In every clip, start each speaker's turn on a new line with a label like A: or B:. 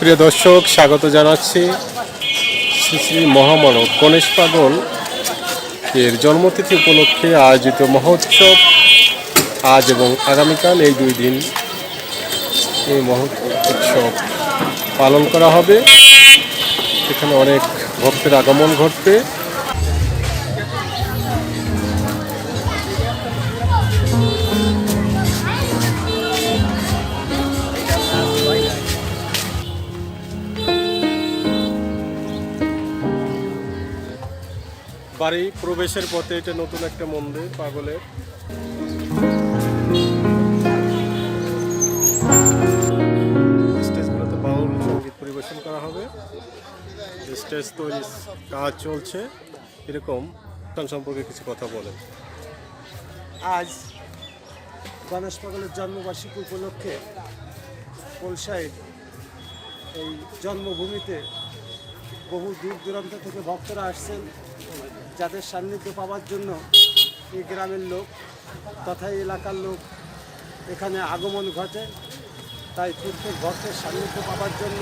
A: প্রিয় দর্শক, স্বাগত জানাচ্ছি শ্রী শ্রী মহামানব গণেশ পাগল এর জন্মতিথি উপলক্ষে আয়োজিত মহোৎসব। আজ এবং আগামীকাল এই দুই দিন এই মহোৎসব পালন করা হবে। এখানে অনেক ভক্তের আগমন ঘটবে। বাড়ি প্রবেশের পথে এটা নতুন একটা মন্দির, পাগলের। স্টেজগুলোতে বাউল সংগীত পরিবেশন করা হবে। স্টেজ তৈরি কাজ চলছে, এরকম। অনুষ্ঠান সম্পর্কে কিছু কথা বলেন।
B: আজ গণেশ পাগলের জন্মবার্ষিকী উপলক্ষে কলসাইয়ের এই জন্মভূমিতে বহু দূর দূরান্ত থেকে ভক্তরা আসছেন। যাদের সান্নিধ্য পাওয়ার জন্য এই গ্রামের লোক তথা এলাকার লোক এখানে আগমন ঘটে। তাই প্রত্যেক ভক্তের সান্নিধ্য পাওয়ার জন্য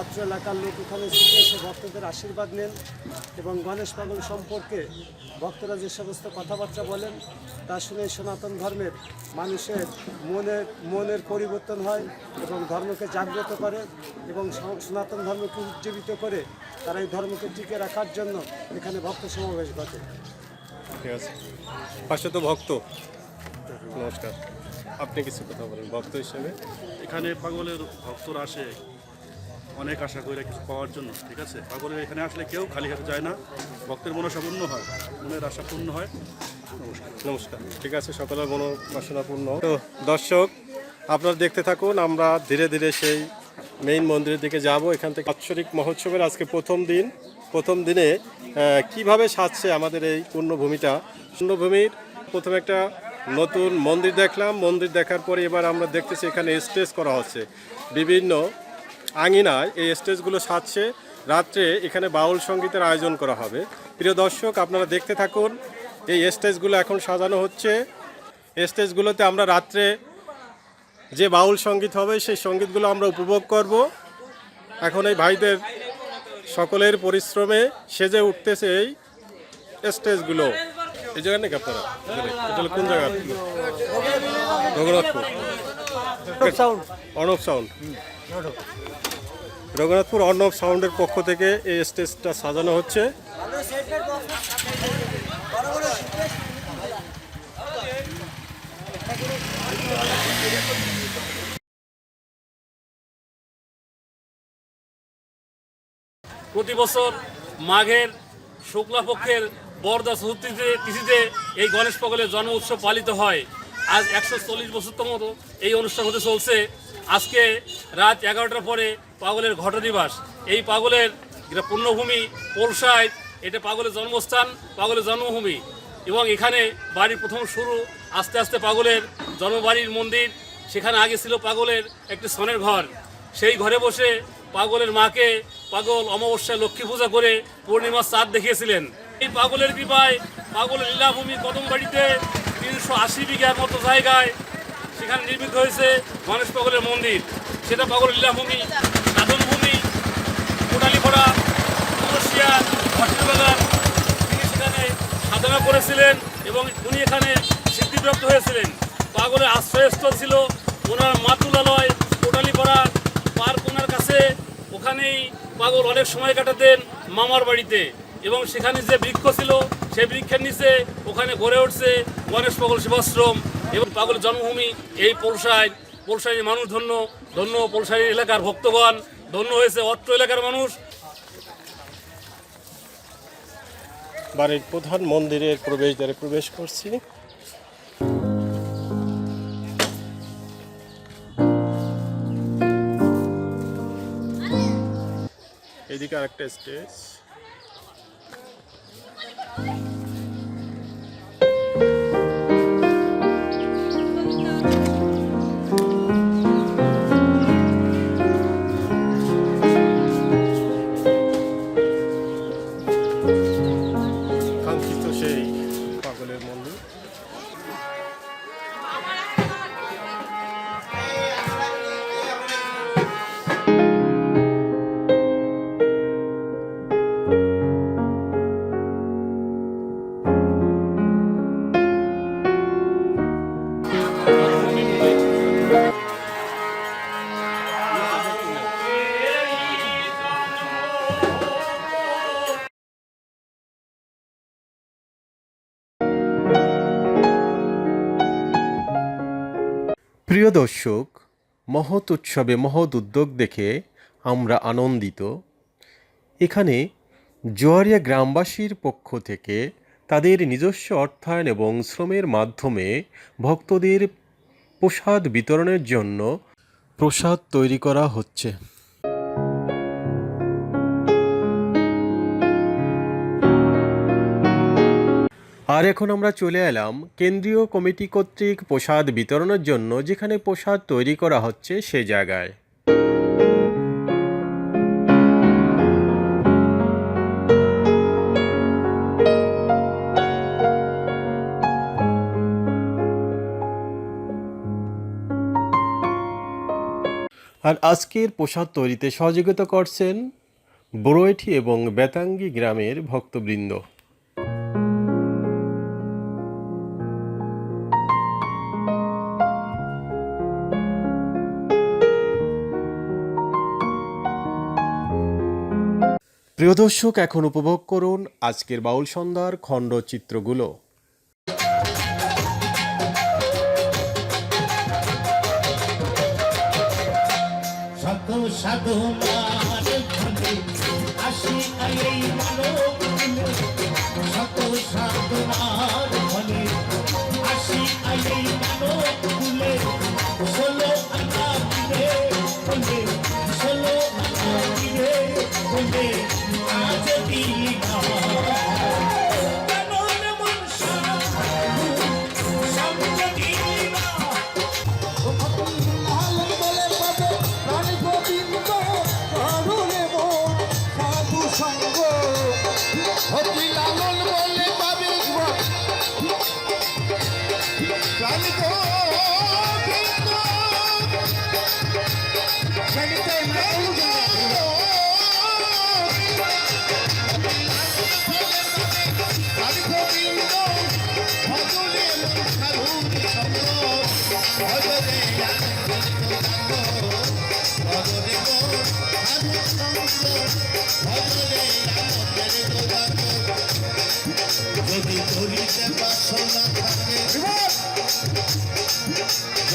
B: অত্র এলাকার লোক এখানে ছুটে এসে ভক্তদের আশীর্বাদ নেন এবং গণেশ পাগল সম্পর্কে ভক্তরা যে সমস্ত কথাবার্তা বলেন, তা শুনে সনাতন ধর্মের মানুষের মনের মনের পরিবর্তন হয় এবং ধর্মকে জাগ্রত করে। এবং সনাতন ধর্মকে উজ্জীবিত করে তারা এই ধর্মকে টিকে রাখার জন্য এখানে ভক্ত সমাবেশ ঘটে।
A: ঠিক আছে। পাশে তো ভক্ত। নমস্কার। আপনি কিছু কথা বলেন ভক্ত হিসেবে?
C: এখানে পাগলের ভক্তরা আসে অনেক আশা করে কিছু পাওয়ার জন্য ঠিক আছে? পাগলের এখানে আসলে কেউ খালি হাতে যায় না ভক্তের মনসা পূর্ণ হয় মনের আশা পূর্ণ হয়। নমস্কার।
A: নমস্কার। ঠিক আছে সকলের মনোবাসনা পূর্ণ। তো দর্শক আপনারা দেখতে থাকুন আমরা ধীরে ধীরে সেই মেইন মন্দিরের দিকে যাব, এখান থেকে বাৎসরিক মহোৎসবের আজকে প্রথম দিন। প্রথম দিনে কীভাবে সাজছে আমাদের এই পূর্ণভূমিটা? পূর্ণভূমির প্রথমে একটা নতুন মন্দির দেখলাম। মন্দির দেখার পরে এবার আমরা দেখতেছি এখানে স্টেজ করা হচ্ছে। বিভিন্ন আঙিনায় এই স্টেজগুলো সাজছে। রাত্রে এখানে বাউল সঙ্গীতের আয়োজন করা হবে। প্রিয় দর্শক, আপনারা দেখতে থাকুন, এই স্টেজগুলো এখন সাজানো হচ্ছে। স্টেজগুলোতে আমরা রাত্রে যে বাউল সংগীত হবে সেই সঙ্গীতগুলো আমরা উপভোগ করব। এখন এই ভাইদের সকলের পরিশ্রমে সেজে উঠতেছে এই স্টেজগুলো। এই জায়গা নাকি আপনারা? এটা কোন জায়গা? রঘুনাথপুর। অর্ণব সাউন্ড। রঘুনাথপুর অর্ণব সাউন্ডের পক্ষ থেকে এই স্টেজটা সাজানো হচ্ছে।
D: প্রতি বছর মাঘের শুক্লাপক্ষের বরদা চতুর্থীতে, তিথিতে এই গণেশ পাগলের জন্ম উৎসব পালিত হয়। আজ একশো চল্লিশ বছরতম এই অনুষ্ঠান হতে চলছে। আজকে রাত এগারোটার পরে পাগলের ঘট এই পাগলের পূর্ণভূমি পোলসায় এটা পাগলের জন্মস্থান, পাগলের জন্মভূমি। এবং এখানে বাড়ির প্রথম শুরু, আস্তে আস্তে পাগলের জন্মবাড়ির মন্দির, সেখানে আগে ছিল পাগলের একটি সনের ঘর। সেই ঘরে বসে পাগলের মাকে পাগল অমাবস্যায় লক্ষ্মী পূজা করে পূর্ণিমার চাঁদ দেখিয়েছিলেন। এই পাগলের কৃপায় পাগল লীলাভূমি কদমবাড়িতে তিনশো আশি বিঘার মতো জায়গায় সেখানে নির্মিত হয়েছে গণেশ পাগলের মন্দির। সেটা পাগল লীলাভূমি, সাধনভূমি, কোটালিপাড়া, তুলসিয়া বাগান তিনি সেখানে সাধনা করেছিলেন এবং উনি এখানে সিদ্ধিপ্রাপ্ত হয়েছিলেন। পাগলের আশ্রয়স্থল ছিল ওনার মাতুলালয় কোটালিপাড়া পার্ক ওনার কাছে ওখানেই পাগল অনেক সময় কাটাতেন মামার বাড়িতে। এবং সেখানে যে বৃক্ষ ছিল, সেই বৃক্ষের নিচে ওখানে গড়ে উঠছে গণেশ পাগল সেবাশ্রম। এবং পাগল জন্মভূমি এই পোলসায়, পোলসাইয়ের মানুষ ধন্য ধন্য পোলসাই এলাকার ভক্তগণ, ধন্য হয়েছে অত্র এলাকার মানুষ।
A: বাড়ির প্রধান মন্দিরের প্রবেশদ্বারে প্রবেশ করছি। এদিকে আরেকটা স্টেজ। দর্শক মহৎ উৎসবে মহৎ উদ্যোগ দেখে আমরা আনন্দিত। এখানে জোয়ারিয়া গ্রামবাসীর পক্ষ থেকে তাদের নিজস্ব অর্থায়ন এবং শ্রমের মাধ্যমে ভক্তদের প্রসাদ বিতরণের জন্য প্রসাদ তৈরি করা হচ্ছে। আর এখন আমরা চলে এলাম কেন্দ্রীয় কমিটি কর্তৃক প্রসাদ বিতরণের জন্য, যেখানে প্রসাদ তৈরি করা হচ্ছে সে জায়গায়। আর আজকের প্রসাদ তৈরিতে সহযোগিতা করছেন বড়ৈঠি এবং বেতাঙ্গি গ্রামের ভক্তবৃন্দ। প্রিয় দর্শক এখন উপভোগ করুন আজকের বাউল সন্ধ্যার খণ্ডচিত্রগুলো
E: সাধু সাধু আসি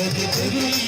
E: যদি করিতে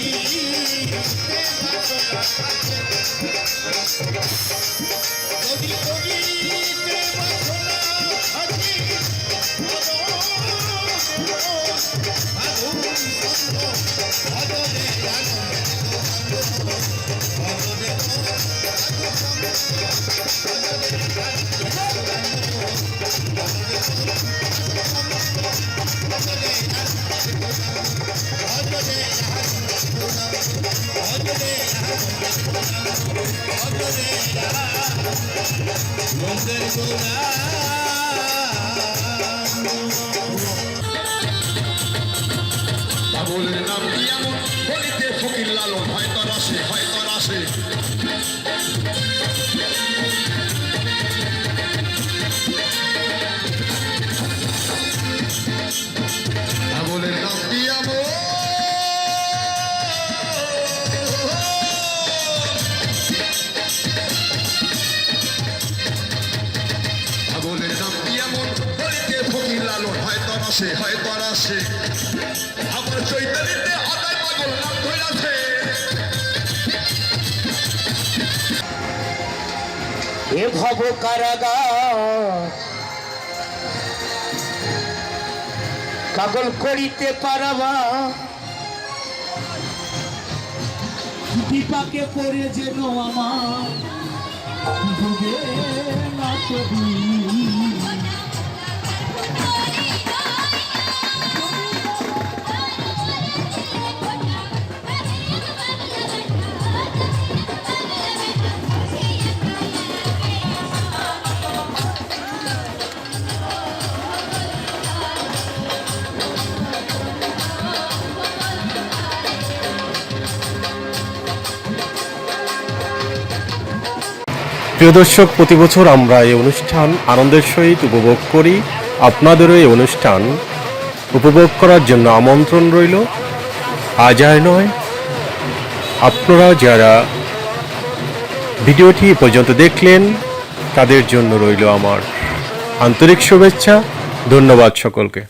F: পাগলের হয়তো রাশে হয়তো রাশে আমার চৈতালিতে আদায় পাগল নাম ধরেছে।
E: এ ভব কারাগার, পাগল করিতে পারাবা। বিপাকে পড়ে যেন আমার ডুবে না
A: প্রিয় দর্শক, প্রতি বছর আমরা এই অনুষ্ঠান আনন্দের সহিত উপভোগ করি। আপনাদেরও এই অনুষ্ঠান উপভোগ করার জন্য আমন্ত্রণ রইল। আজ আর নয়, আপনারা যারা ভিডিওটি পর্যন্ত দেখলেন, তাদের জন্য রইল আমার আন্তরিক শুভেচ্ছা। ধন্যবাদ সকলকে।